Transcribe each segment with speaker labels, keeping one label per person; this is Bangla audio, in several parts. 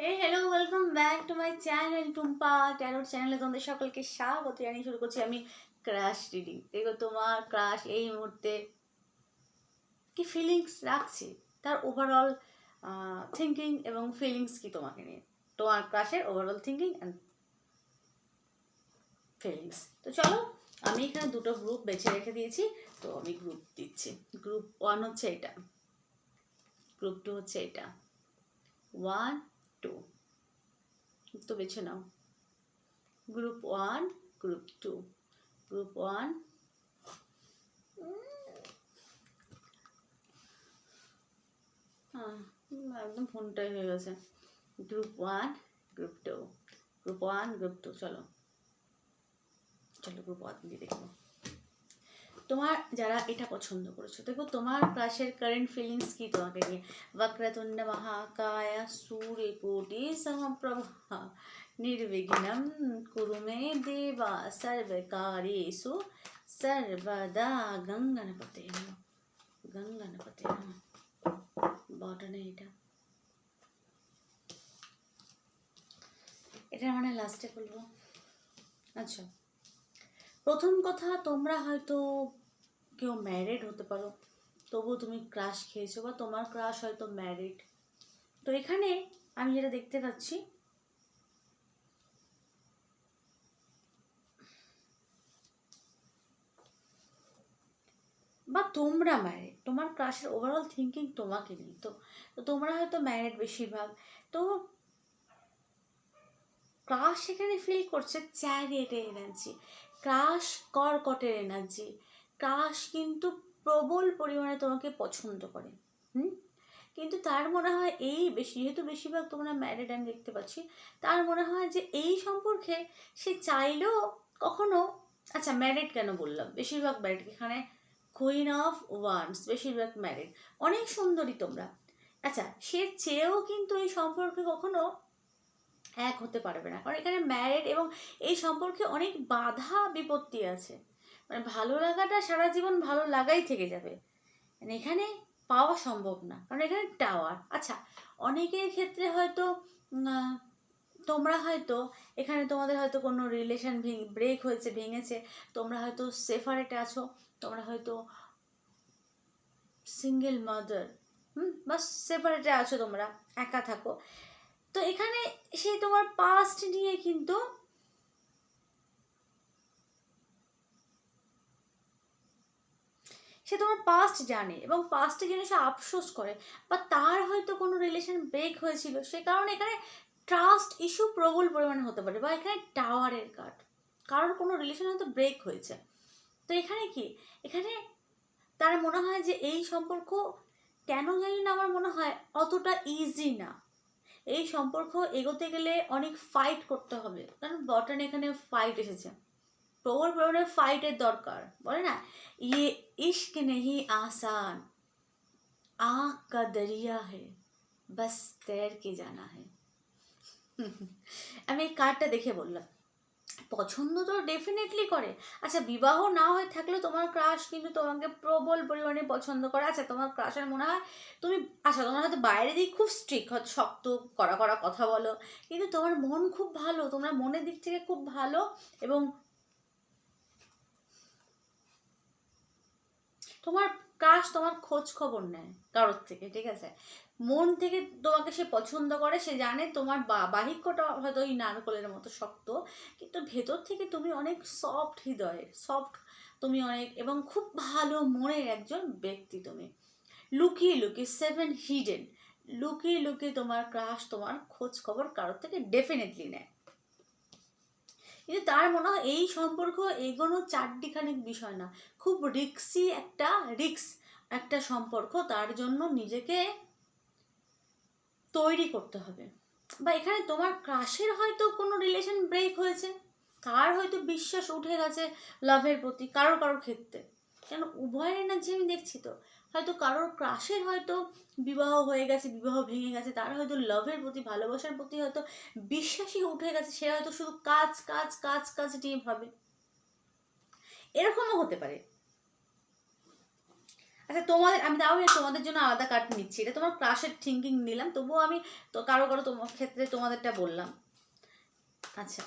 Speaker 1: Hey hello welcome back to my channel Tumpa tarot চ্যানেলে তোমাদের সকলকে স্বাগত জানিয়ে শুরু করছি আমি ক্রাশ রিডিং দেখো তোমার ক্রাশ এই মুহূর্তে কি ফিলিংস রাখছে? তার ওভারঅল থিঙ্কিং এবং ফিলিংস কি তোমাকে নিয়ে? তোমার ক্রাশের ওভারঅল থিঙ্কিং অ্যান্ড ফিলিংস তো চলো, আমি এখানে দুটো গ্রুপ বেছে রেখে দিয়েছি, তো আমি গ্রুপ দিচ্ছি। গ্রুপ ওয়ান হচ্ছে এটা। গ্রুপ টু হচ্ছে এটা। One two. তো বেছে নাও। Group one, group two. Group one. একদম ফোনটাই হয়ে গেছে। Group one, group two. Group one, group two, চলো। চলো গ্রুপ ওয়ান দিয়ে দেখব তোমার যারা এটা পছন্দ করেছ, দেখো তোমার ক্লাসের কারেন্ট ফিলিংস কি তোমাকে নিয়ে? বক্রতুণ্ড মহাকায়া সূর্য কোটি সমপ্রভা নির্বিঘ্নম কুরুমে দেবা সর্বকারেষু সর্বদা গঙ্গনপতে গঙ্গনপতে বটনে এটা? এটা মানে লাস্টে বলব? আচ্ছা। প্রথম কথা, তোমরা হয়তো কেউ ম্যারিড হতে পারো, তবুও তুমি ক্রাশ খেয়েছো বা তোমার ক্রাশ হয়তো ম্যারিড তো এখানে আমি যেটা দেখতে পাচ্ছি, বা তোমরা ম্যারিড তোমার ক্রাশের ওভারঅল থিঙ্কিং তোমাকে তো তো তোমরা হয়তো ম্যারিড বেশিরভাগ, তো ক্রাশ এখানে ফিল করছে চ্যারিয়েটের এনার্জি ক্রাশ কর্কটের এনার্জি। ক্রাশ কিন্তু প্রবল পরিমাণে তোমাকে পছন্দ করে, হুম? কিন্তু তার মনে হয় এই বেশি, যেহেতু বেশিরভাগ তোমরা ম্যারিড আমি দেখতে পাচ্ছি, তার মনে হয় যে এই সম্পর্কে সে চাইলেও কখনো আচ্ছা ম্যারিড কেন বললাম? বেশিরভাগ ম্যারিড এখানে কুইন অফ ওয়ান্স বেশিরভাগ ম্যারিড অনেক সুন্দরী তোমরা। আচ্ছা সে চেয়েও কিন্তু এই সম্পর্কে কখনো এক হতে পারবে না। কারণ এখানে ম্যারিড এবং এই সম্পর্কে অনেক বাধা বিপত্তি আছে। মানে ভালো লাগাটা সারা জীবন ভালো লাগাই থেকে যাবে। মানে এখানে পাওয়া সম্ভব না। কারণ এখানে টাওয়ার আচ্ছা অনেকের ক্ষেত্রে হয়তো তোমরা হয়তো, এখানে তোমাদের হয়তো কোনো রিলেশন ব্রেক হয়েছে, ভেঙেছে। তোমরা হয়তো সেফারেটে আছো। তোমরা হয়তো সিঙ্গেল মাদার হুম, বা সেপারেটে আছো তোমরা, একা থাকো। তো এখানে সেই তোমার পাস্ট নিয়ে কিন্তু সে তোমার পাস্ট জানে এবং পাস্টে জেনে সে আফসোস করে। বা তার হয়তো কোনো রিলেশন ব্রেক হয়েছিল। সে কারণে এখানে ট্রাস্ট ইস্যু প্রবল পরিমাণে হতে পারে বা এখানে টাওয়ারের কার্ড কারোর কোনো রিলেশন হয়তো ব্রেক হয়েছে। তো এখানে কি? এখানে তার মনে হয় যে এই সম্পর্ক কেন জানি না আমার মনে হয় অতটা ইজি না। এই সম্পর্ক এগোতে গেলে অনেক ফাইট করতে হবে। কারণ বটন এখানে ফাইট এসেছে। প্রবল পরিমাণে ফাইটের দরকার, বলে না? ইয়ে ইশক নেহি আসান আঁখ কা দরিয়া হে, বাস তের কে জানা হে। আমি এই কার্ডটা দেখে বললাম। পছন্দ তো ডেফিনেটলি করে। আচ্ছা বিবাহ না হয়ে থাকলেও তোমার ক্রাশ কিন্তু তোমাকে প্রবল পরিমাণে পছন্দ করে। আচ্ছা তোমার ক্রাশের মনে হয় তুমি আচ্ছা তোমার হয়তো বাইরে দিক খুব স্ট্রিক্ট হয়তো শক্ত করা করা কথা বলো, কিন্তু তোমার মন খুব ভালো, তোমার মনের দিক থেকে খুব ভালো এবং তোমার ক্রাশ তোমার খোঁজ খবর নেয় কারোর থেকে, ঠিক আছে? মন থেকে তোমাকে সে পছন্দ করে, সে জানে তোমার বাহিক্যটা হয়তো ওই নারকলের মতো শক্ত, কিন্তু ভেতর থেকে তুমি অনেক সফট হৃদয়ের সফট তুমি অনেক এবং খুব ভালো মনের একজন ব্যক্তি তুমি। লুকিয়ে লুকিয়ে সেভেন হিডেন লুকিয়ে লুকিয়ে তোমার ক্রাশ তোমার খোঁজ খবর কারোর থেকে ডেফিনেটলি নেয়। কিন্তু তার মনে হয় এই সম্পর্ক এগোনো চারটিখানিক বিষয় না। খুব রিক্সি একটা রিক্স, একটা সম্পর্ক। তার জন্য নিজেকে তৈরি করতে হবে। বা এখানে তোমার ক্রাশের হয়তো কোনো রিলেশন ব্রেক হয়েছে। কার হয়তো বিশ্বাস উঠে গেছে লাভের প্রতি কারোর কারোর ক্ষেত্রে। কেন? উভয়ের এনার্জি আমি দেখছি তো। হয়তো কারোর ক্রাশের হয়তো বিবাহ হয়ে গেছে, বিবাহ ভেঙে গেছে, তার হয়তো লাভের প্রতি, ভালোবাসার প্রতি হয়তো বিশ্বাসই উঠে গেছে, সে হয়তো শুধু কাজ কাজ কাজ কাজ নিয়ে ভাবে। এরকমও হতে পারে। আচ্ছা তোমাদের, আমি তাও তোমাদের জন্য আলাদা কার্ড নিচ্ছি। এটা তোমার ক্রাশের থিঙ্কিং নিলাম, তবুও আমি তো কারও কারও তোমার ক্ষেত্রে তোমাদেরটা বললাম। আচ্ছা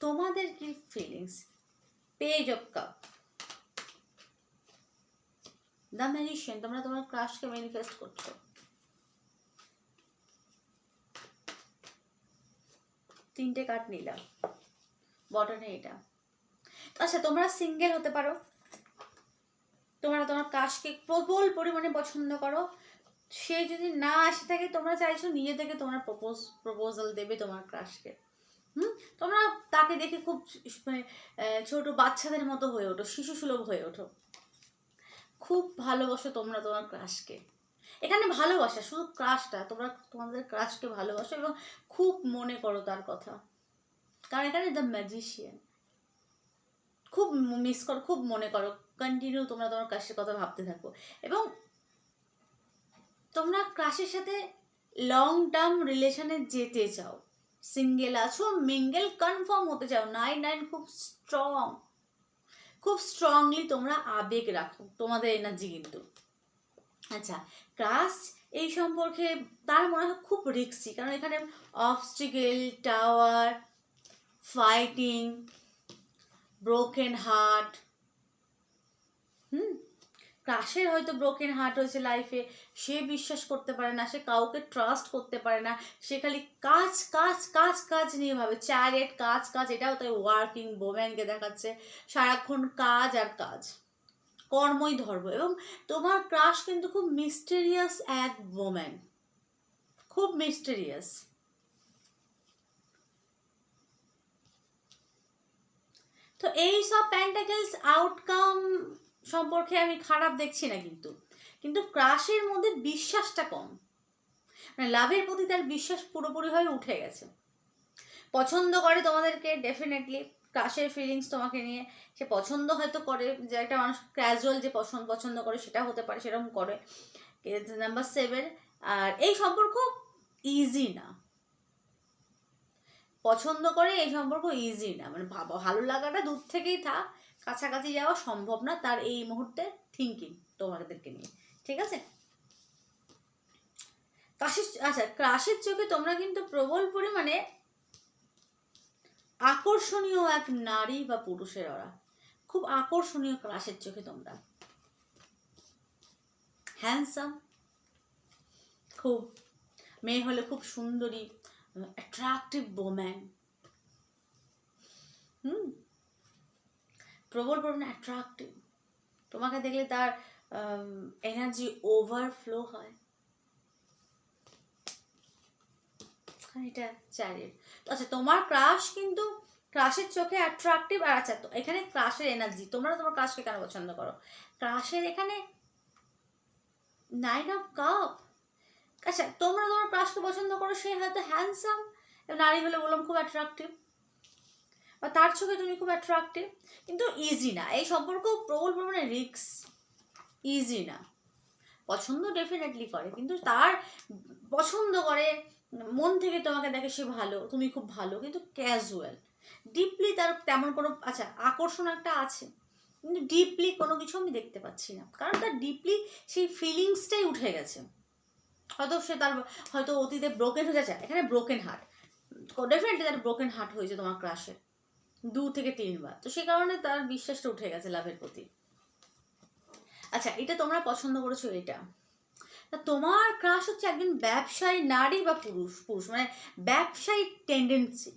Speaker 1: তোমাদের কি feelings page of cup the magician তোমরা তোমার ক্রাশকে ম্যানিফেস্ট করছ। তিনটে কার্ড নিলাম। বটনে এটা। আচ্ছা তোমরা সিঙ্গেল হতে পারো। তোমরা তোমার কাশকে প্রবল পরিমাণে পছন্দ করো। সে যদি না আসে থাকে, তোমরা চাইছো নিজে থেকে তোমরা প্রপোজ প্রপোজাল দেবে তোমার ক্রাশকে হুম? তোমরা তাকে দেখে খুব মানে ছোট বাচ্চাদের মতো হয়ে ওঠো শিশু সুলভ হয়ে ওঠো। খুব ভালোবাসো তোমরা তোমার ক্রাশকে। এখানে ভালোবাসা, শুধু ক্রাশটা, তোমরা তোমাদের ক্রাশকে ভালোবাসো এবং খুব মনে করো তার কথা। কারণ এখানে দ্য ম্যাজিশিয়ান খুব মিস করো, খুব মনে করো কন্টিনিউ তোমরা তোমার ক্রাশের কথা ভাবতে থাকো। এবং তোমরা ক্রাশের সাথে লং টার্ম রিলেশনে যেতে চাও। সিঙ্গেল আছো মিঙ্গেল কনফার্ম হতে চাও। নাইন নাইন খুব স্ট্রং খুব স্ট্রংলি তোমরা আবেগ রাখো, তোমাদের এনার্জি কিন্তু। আচ্ছা ক্রাস এই সম্পর্কে তার মনে হয় খুব রিক্সি কারণ এখানে obstacle tower fighting broken heart hmm? ক্রাশের হয়তো ব্রোকেন হার্ট হয়েছে লাইফে সে বিশ্বাস করতে পারে না, সে কাউকে ট্রাস্ট করতে পারে না, সে খালি কাজ কাজ কাজ কাজ নিয়ে ভাবে চ্যারেট কাজ কাজ, এটাও তাই ওয়ার্কিং বোম্যানকে দেখাচ্ছে, সারাক্ষণ কাজ আর কাজ, কর্মই ধর্ম, এবং তোমার ক্রাশ কিন্তু খুব মিস্টেরিয়াস এক ওম্যান খুব মিস্টেরিয়াস তো এই সব প্যান্টাকেলস আউটকাম সম্পর্কে আমি খারাপ দেখছি না কিন্তু। কিন্তু ক্রাশের মধ্যে বিশ্বাসটা কম। মানে লাভের প্রতি তার বিশ্বাস পুরোপুরিভাবে উঠে গেছে। পছন্দ করে তোমাদেরকে ডেফিনেটলি ক্রাশের ফিলিংস তোমাকে নিয়ে সে পছন্দ হয়তো করে, যে একটা মানুষ ক্যাজুয়াল যে পছন্দ পছন্দ করে সেটা হতে পারে, সেরকম করে। নাম্বার সেভেন আর এই সম্পর্ক ইজি না। পছন্দ করে এই সম্পর্ক ইজি না। মানে ভালো লাগাটা দূর থেকেই থাক। কাছাকাছি যাওয়া সম্ভব না তার এই মুহূর্তে থিঙ্কিং তোমাদেরকে নিয়ে, ঠিক আছে? কাশির আচ্ছা ক্রাশের চোখে তোমরা কিন্তু প্রবল পরিমাণে আকর্ষণীয় এক নারী বা পুরুষের ওরা খুব আকর্ষণীয় ক্রাশের চোখে তোমরা। হ্যান্ডসাম খুব, মেয়ে হলে খুব সুন্দরী অ্যাট্রাকটিভ বোম্যান হুম? প্রবল পরিমাণে অ্যাট্রাক্টিভ তোমাকে দেখলে তার এনার্জি ওভারফ্লো হয়। এটা চারের আচ্ছা তোমার ক্রাশ কিন্তু ক্রাশের চোখে অ্যাট্রাকটিভ আর আচ্ছা তো এখানে ক্রাশের এনার্জি তোমরা তোমার ক্রাশকে কেন পছন্দ করো? ক্রাশের এখানে নাইন অফ কাপ আচ্ছা তোমরা তোমার ক্রাশকে পছন্দ করো, সে হয়তো হ্যান্ডসাম নারী হলে বললাম খুব অ্যাট্রাকটিভ বা তার চোখে তুমি খুব অ্যাট্রাক্টিভ কিন্তু ইজি না। এই সম্পর্ক প্রবল পরিমাণে রিক্স ইজি না। পছন্দ ডেফিনেটলি করে, কিন্তু তার পছন্দ করে, মন থেকে তোমাকে দেখে সে ভালো, তুমি খুব ভালো, কিন্তু ক্যাজুয়াল ডিপলি তার তেমন কোনো আচ্ছা আকর্ষণ একটা আছে, কিন্তু ডিপলি কোনো কিছু আমি দেখতে পাচ্ছি না। কারণ তার ডিপলি সেই ফিলিংসটাই উঠে গেছে। হয়তো সে তার, হয়তো অতীতে ব্রোকেন হয়ে যাচ্ছে, এখানে ব্রোকেন হার্ট ডেফিনেটলি তার ব্রোকেন হার্ট হয়েছে তোমার ক্রাশে দু থেকে তিনবার। তো সেই কারণে তার বিশ্বাসটা উঠে গেছে লাভের প্রতি। আচ্ছা এটা তোমরা পছন্দ করেছ এটা? তোমার ক্রাশ হচ্ছে একজন ব্যবসায়ী, নারী বা পুরুষ। পুরুষ মানে ব্যবসায়ী টেন্ডেন্সি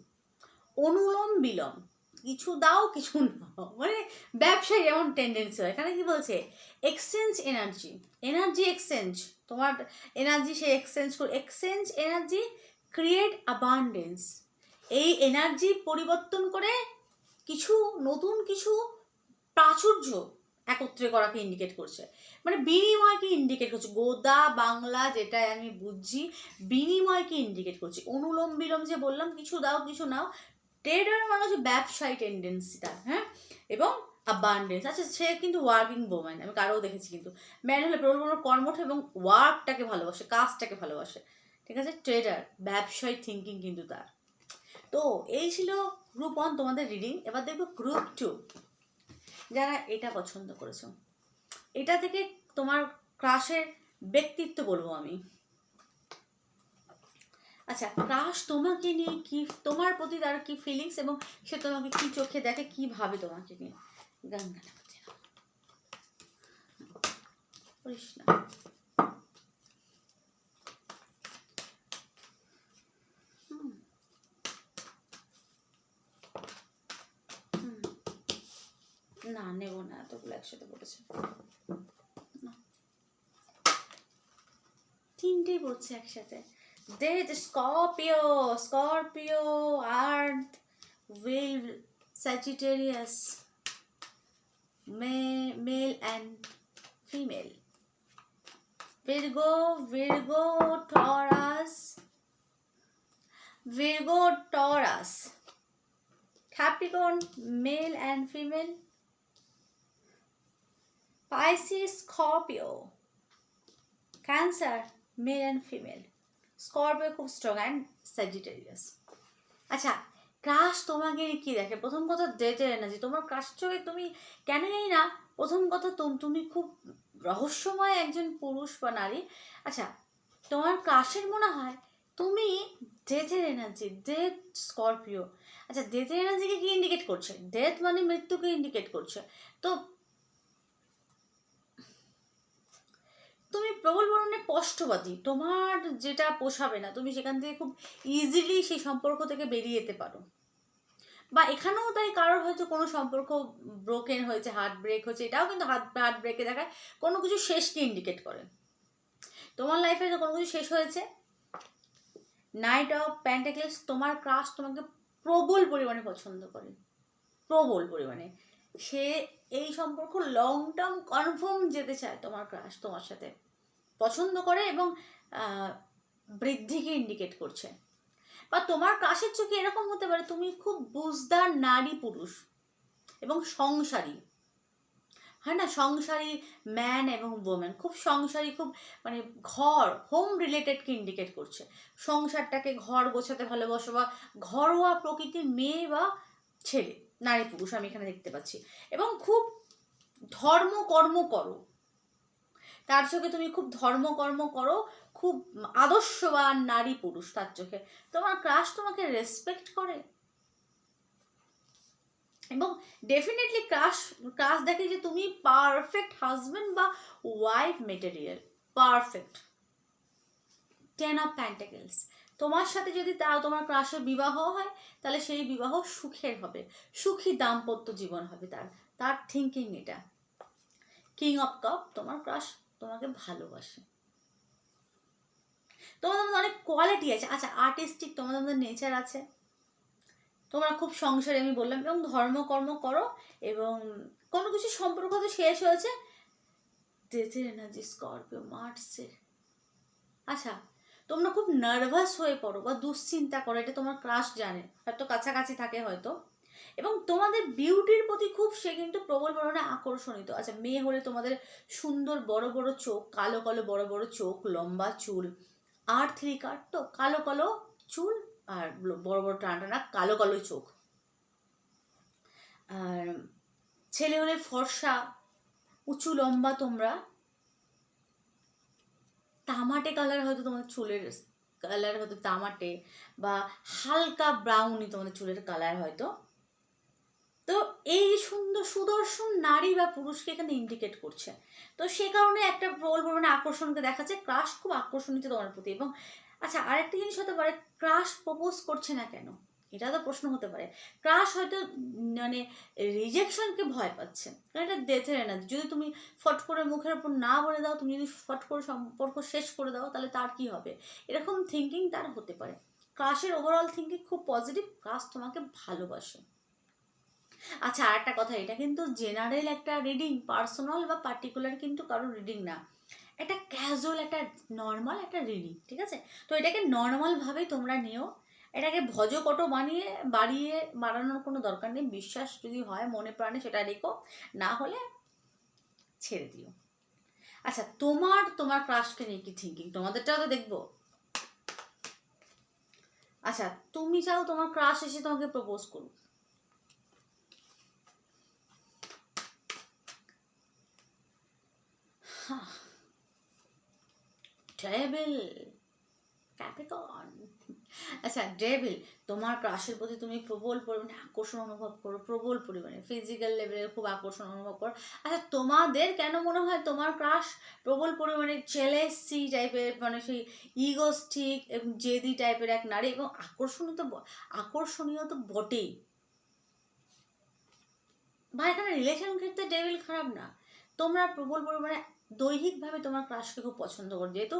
Speaker 1: অনুলোম বিলোম। কিছু দাও, কিছু নাও। মানে ব্যবসায়ী এমন টেন্ডেন্সি হয়। এখানে কি বলছে? এক্সচেঞ্জ এনার্জি এনার্জি এক্সচেঞ্জ তোমার এনার্জি সে এক্সচেঞ্জ করে এক্সচেঞ্জ এনার্জি ক্রিয়েট অ্যাবান্ডেন্স এই এনার্জি পরিবর্তন করে কিছু নতুন কিছু প্রাচুর্য একত্রে করাকে ইন্ডিকেট করছে। মানে বিনিময়কে ইন্ডিকেট করছে। গোদা, বাংলা যেটাই আমি বুঝছি, বিনিময়কে ইন্ডিকেট করছে। অনুলোম বিলোম যে বললাম, কিছু দাও, কিছু নাও ট্রেডার মানে হচ্ছে ব্যবসায়ী টেন্ডেন্সিটা হ্যাঁ? এবং অ্যাবান্ডেন্স আচ্ছা সে কিন্তু ওয়ার্কিং বোম্যান আমি কারোও দেখেছি কিন্তু। ম্যান হলে প্রবল কর্মঠ এবং ওয়ার্কটাকে ভালোবাসে, কাজটাকে ভালোবাসে। ঠিক আছে? ট্রেডার ব্যবসায়ী থিঙ্কিং কিন্তু তার। তো এই ছিল গ্রুপ ওয়ান তোমাদের রিডিং এবার দেখব গ্রুপ টু যারা এটা পছন্দ করেছ। এটা থেকে তোমার ক্রাশের ব্যক্তিত্ব বলব আমি। আচ্ছা ক্রাশ তোমাকে নিয়ে কি, তোমার প্রতি তার কি ফিলিংস এবং সে তোমাকে কি চোখে দেখে, কি ভাবে তোমাকে নিয়ে? গান গান। করিস না হুম। হুম। না নেব না এতগুলো একসাথে পড়েছে। তিনটেই পড়ছে একসাথে। দেহ Scorpio Scorpio earth will Sagittarius male and female Virgo Virgo Taurus Virgo Taurus Capricorn male and female Pisces, Scorpio, Cancer, male and female. Scorpio খুব স্ট্রং অ্যান্ড স্যাজিটেরিয়াস আচ্ছা ক্রাশ তোমাকে কি দেখে? প্রথম কথা ডেটের এনার্জি তোমার ক্রাশ চোখে তুমি কেন জানি না? প্রথম কথা তুম- তুমি খুব রহস্যময় একজন পুরুষ বা নারী। আচ্ছা তোমার ক্রাশের মনে হয় তুমি ডেথের এনার্জি ডেথ স্করপিও আচ্ছা ডেথের এনার্জিকে কি ইন্ডিকেট করছে? ডেথ মানে মৃত্যুকে ইন্ডিকেট করছে। তো তুমি প্রবল বরণে স্পষ্টবাদী তোমার যেটা পোষাবে না, তুমি সেখান থেকে খুব ইজিলি সেই সম্পর্ক থেকে বেরিয়ে যেতে পারো। বা এখানেও তাই কারোর হয়তো কোনো সম্পর্ক ব্রোকেন হয়েছে হার্ট ব্রেক হয়েছে, এটাও কিন্তু হার্ট হার্ট ব্রেকে দেখায়, কোনো কিছু শেষকে ইন্ডিকেট করে। তোমার লাইফে তো কোনো কিছু শেষ হয়েছে? নাইট অফ প্যান্টাকেলস তোমার ক্রাশ তোমাকে প্রবল পরিমাণে পছন্দ করে। প্রবল পরিমাণে। সে এই সম্পর্ক লং টার্ম কনফার্ম যেতে চায় তোমার ক্রাশ তোমার সাথে। পছন্দ করে এবং বৃদ্ধিকে ইন্ডিকেট করছে। বা তোমার কাশের চোখে এরকম হতে পারে, তুমি খুব বুঝদার নারী পুরুষ এবং সংসারী। হয় না? সংসারী ম্যান এবং ওমেন খুব সংসারী, খুব মানে ঘর হোম রিলেটেডকে ইন্ডিকেট করছে। সংসারটাকে ঘর গোছাতে ভালোবাসো বা ঘরোয়া প্রকৃতির মেয়ে বা ছেলে, নারী পুরুষ আমি এখানে দেখতে পাচ্ছি। এবং খুব ধর্ম কর্ম করো। তার চোখে তুমি খুব ধর্মকর্ম করো, খুব আদর্শবান নারী পুরুষ তার চোখে। তোমার ক্রাশ তোমাকে রেসপেক্ট করে। এবং ডেফিনেটলি ক্রাশ ক্রাশ দেখে যে তুমি পারফেক্ট হাজবেন্ড বা wife material perfect ten of pentacles তোমার সাথে যদি তা, তোমার ক্রাশের বিবাহ হয়, তাহলে সেই বিবাহ সুখের হবে। সুখী দাম্পত্য জীবন হবে তার। তার থিঙ্কিং এটা। কিং অফ কাপ তোমার ক্রাশ তোমাকে ভালোবাসে। তোমাদের মধ্যে অনেক কোয়ালিটি আছে। আচ্ছা আর্টিস্টিক তোমাদের মধ্যে নেচার আছে। তোমরা খুব সংসারে আমি বললাম, এবং ধর্মকর্ম করো, এবং কোনো কিছু সম্পর্ক তো শেষ হয়েছে। ডেথের এনার্জি স্করপিও মার্চের আচ্ছা তোমরা খুব নার্ভাস হয়ে পড়ো বা দুশ্চিন্তা করো, এটা তোমার ক্রাশ জানে। হয়তো কাছাকাছি থাকে হয়তো। এবং তোমাদের বিউটির প্রতি খুব সে কিন্তু প্রবল পরিমাণে আকর্ষণিত। আচ্ছা মেয়ে হলে তোমাদের সুন্দর বড় বড় চোখ, কালো কালো বড় বড় চোখ, লম্বা চুল, আর থ্রি কাট তো কালো কালো চুল আর বড় বড় টানা টানা কালো কালো চোখ। আর ছেলে হলে ফর্সা, উঁচু লম্বা তোমরা, তামাটে কালার হয়তো তোমাদের চুলের কালার হয়তো তামাটে, বা হালকা ব্রাউনি তোমাদের চুলের কালার হয়তো। তো এই সুন্দর সুদর্শন নারী বা পুরুষকে এখানে ইন্ডিকেট করছে। তো সে কারণে একটা প্রবল পরিমাণে আকর্ষণকে দেখাচ্ছে ক্রাশ খুব আকর্ষণিত তোমার প্রতি এবং আচ্ছা আরেকটা জিনিস হতে পারে ক্রাশ প্রপোজ করছে না কেন? এটা তো প্রশ্ন হতে পারে। ক্রাশ হয়তো মানে রিজেকশনকে ভয় পাচ্ছে। কারণ এটা ডেথের এনার্জি যদি তুমি ফট করে মুখের উপর না বলে দাও, তুমি যদি ফট করে সম্পর্ক শেষ করে দাও, তাহলে তার কি হবে? এরকম থিঙ্কিং তার হতে পারে। ক্রাশের ওভারঅল থিঙ্কিং খুব পজিটিভ ক্রাশ তোমাকে ভালোবাসে। আচ্ছা আর একটা কথা, এটা কিন্তু জেনারেল একটা রিডিং পার্সোনাল বা পার্টিকুলার কিন্তু কারোর রিডিং না। একটা ক্যাজুয়াল একটা নর্মাল একটা রিডিং ঠিক আছে? তো এটাকে নর্মালভাবেই তোমরা নিও। এটাকে ভজকট বানিয়ে, বাড়িয়ে বাড়ানোর কোনো দরকার নেই। বিশ্বাস যদি হয়, মনে প্রাণে সেটা রেখো। না হলে ছেড়ে দিও। আচ্ছা তোমার তোমার ক্রাশকে নিয়ে কি থিঙ্কিং তোমাদেরটাও তো দেখব। আচ্ছা তুমি চাও তোমার ক্রাশ এসে তোমাকে প্রপোজ করুক হ্যাঁ ডেভিল ক্যাপ্রিকন আচ্ছা ডেভিল তোমার ক্রাশের প্রতি তুমি প্রবল পরিমাণে আকর্ষণ অনুভব করো, প্রবল পরিমাণে ফিজিক্যাল লেভেলে খুব আকর্ষণ অনুভব করো। আচ্ছা তোমাদের কেন মনে হয় তোমার ক্রাশ প্রবল পরিমাণে জেলেসি টাইপের মানে সেই ইগোস্টিক এবং জেদি টাইপের এক নারী, এবং আকর্ষণীয় তো আকর্ষণীয় তো বটেই। বা এখানে রিলেশন ক্ষেত্রে ডেভিল খারাপ না। তোমরা প্রবল পরিমাণে দৈহিকভাবে তোমার ক্রাশকে খুব পছন্দ করো। যেহেতু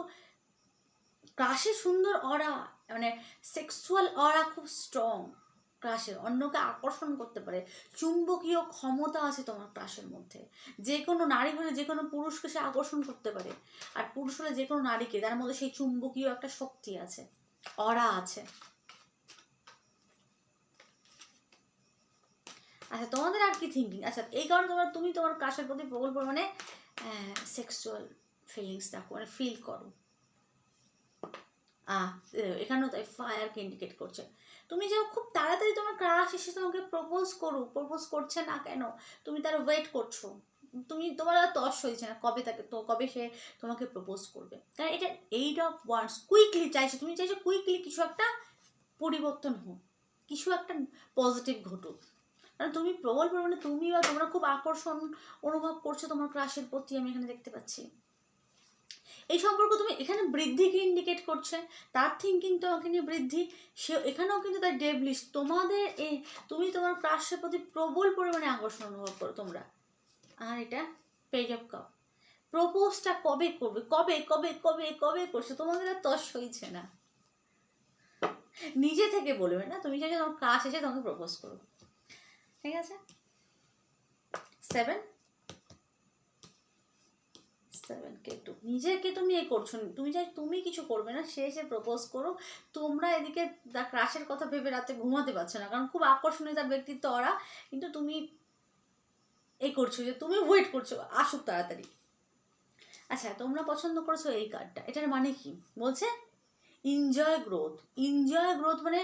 Speaker 1: ক্রাশে সুন্দর অরা মানে সেক্সুয়াল অরা খুব স্ট্রং ক্রাশের, অন্যকে আকর্ষণ করতে পারে। চুম্বকীয় ক্ষমতা আছে তোমার ক্রাশের মধ্যে। যে কোনো নারী হলে যে কোনো পুরুষকে সে আকর্ষণ করতে পারে। আর পুরুষ হলে যে কোনো নারীকে, তার মধ্যে সেই চুম্বকীয় একটা শক্তি আছে অরা আছে। আচ্ছা তোমাদের আর কি থিঙ্কিং আচ্ছা এই কারণে তোমার, তুমি তোমার ক্রাশের প্রতি প্রবল পরিমাণে সেক্সুয়াল ফিলিংস দেখো মানে ফিল করো। এখানেও তাই ফায়ারকে ইন্ডিকেট করছে। তুমি যে খুব তাড়াতাড়ি তোমার ক্রাশ এসে তোমাকে প্রপোজ করো প্রপোজ করছে না কেন? তুমি তার ওয়েট করছ। তুমি, তোমার আর তস হয়েছে না, কবে তাকে, তো কবে সে তোমাকে প্রপোজ করবে? কারণ এটা এইট অফ ওয়ান্স কুইকলি চাইছো। তুমি চাইছো কুইকলি কিছু একটা পরিবর্তন হোক, কিছু একটা পজিটিভ ঘটুক। কারণ তুমি প্রবল পরিমাণে তুমি বা তোমরা খুব আকর্ষণ অনুভব করছ তোমার ক্রাশের প্রতি আমি এখানে দেখতে পাচ্ছি। এই সম্পর্ক তুমি এখানে বৃদ্ধিকে ইন্ডিকেট করছে? তার থিঙ্কিং তোমাকে নিয়ে বৃদ্ধি। সে এখানেও কিন্তু তার ডেবলিশ তোমাদের এ, তুমি তোমার ক্রাশের প্রতি প্রবল পরিমাণে আকর্ষণ অনুভব করো তোমরা। আর এটা পেজ অফ কাপ প্রপোজটা কবে করবে? কবে কবে কবে কবে করছে? তোমাদের আর তস হয়েছে না। নিজে থেকে বলবে না। তুমি চাইছো তোমার ক্রাশ এসে তোমাকে প্রপোজ করো। ঠিক আছে? সেভেন সেভেন কে টু নিজেকে তুমি এ করছ তুমি চাই তুমি কিছু করবে না, সে এসে প্রপোজ করো। তোমরা এদিকে দা ক্রাশের কথা ভেবে রাতে ঘুমাতে পারছ না, কারণ খুব আকর্ষণীয় তার ব্যক্তিত্ব ওরা। কিন্তু তুমি এই করছ যে তুমি ওয়েট করছ, আসুক তাড়াতাড়ি। আচ্ছা তোমরা পছন্দ করছ এই কার্ডটা এটার মানে কি? বলছে এনজয় গ্রোথ এনজয় গ্রোথ মানে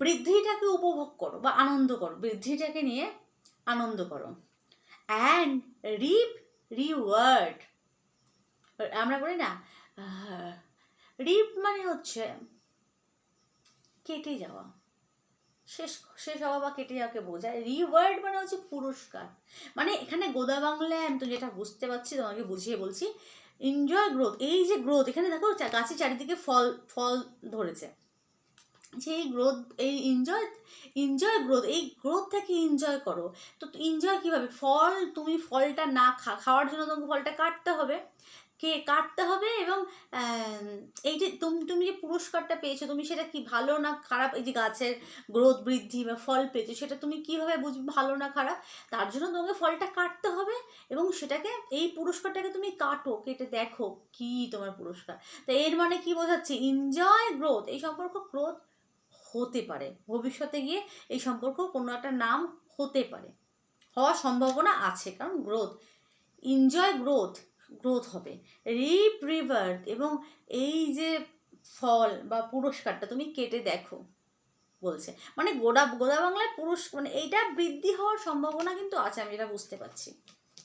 Speaker 1: বৃদ্ধিটাকে উপভোগ করো বা আনন্দ করো, বৃদ্ধিটাকে নিয়ে আনন্দ করো। অ্যান্ড রিপ রিওয়ার্ড আমরা বলি না রিপ মানে হচ্ছে কেটে যাওয়া। শেষ শেষ হওয়া বা কেটে যাওয়াকে বোঝায়। রিওয়ার্ড মানে হচ্ছে পুরস্কার। মানে এখানে গোদা বাংলায় আমি তো যেটা বুঝতে পারছি, তোমাকে বুঝিয়ে বলছি এনজয় গ্রোথ এই যে গ্রোথ এখানে দেখো, গাছের চারিদিকে ফল ফল ধরেছে। এই গ্রোথ এই এনজয় এনজয় গ্রোথ এই গ্রোথটাকে এনজয় করো। তো এনজয় কীভাবে? ফল, তুমি ফলটা না খা, খাওয়ার জন্য তোমাকে ফলটা কাটতে হবে। কে কাটতে হবে এবং এই যে তুমি তুমি যে পুরস্কারটা পেয়েছ, তুমি সেটা কি ভালো না খারাপ? এই যে গাছের গ্রোথ বৃদ্ধি বা ফল পেয়েছ, সেটা তুমি কীভাবে বুঝবে ভালো না খারাপ? তার জন্য তোমাকে ফলটা কাটতে হবে এবং সেটাকে, এই পুরস্কারটাকে তুমি কাটো, কেটে দেখো কি তোমার পুরস্কার। তো এর মানে কি বোঝাচ্ছে? এনজয় গ্রোথ এই সম্পর্ক গ্রোথ হতে পারে। ভবিষ্যতে গিয়ে এই সম্পর্ক কোনো একটা নাম হতে পারে। হওয়ার সম্ভাবনা আছে, কারণ গ্রোথ এনজয় গ্রোথ গ্রোথ হবে। রিপ রিভার্ট এবং এই যে ফল বা পুরস্কারটা তুমি কেটে দেখো বলছে। মানে গোড়া গোদা বাংলায় পুরুষ মানে এইটা বৃদ্ধি হওয়ার সম্ভাবনা কিন্তু আছে, আমি এটা বুঝতে পারছি।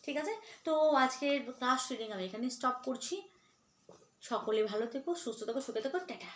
Speaker 1: ঠিক আছে? তো আজকের ক্লাস রিডিং আমি এখানে স্টপ করছি। সকলে ভালো থেকো, সুস্থ থেকো, সুখে থেকো, টাটা।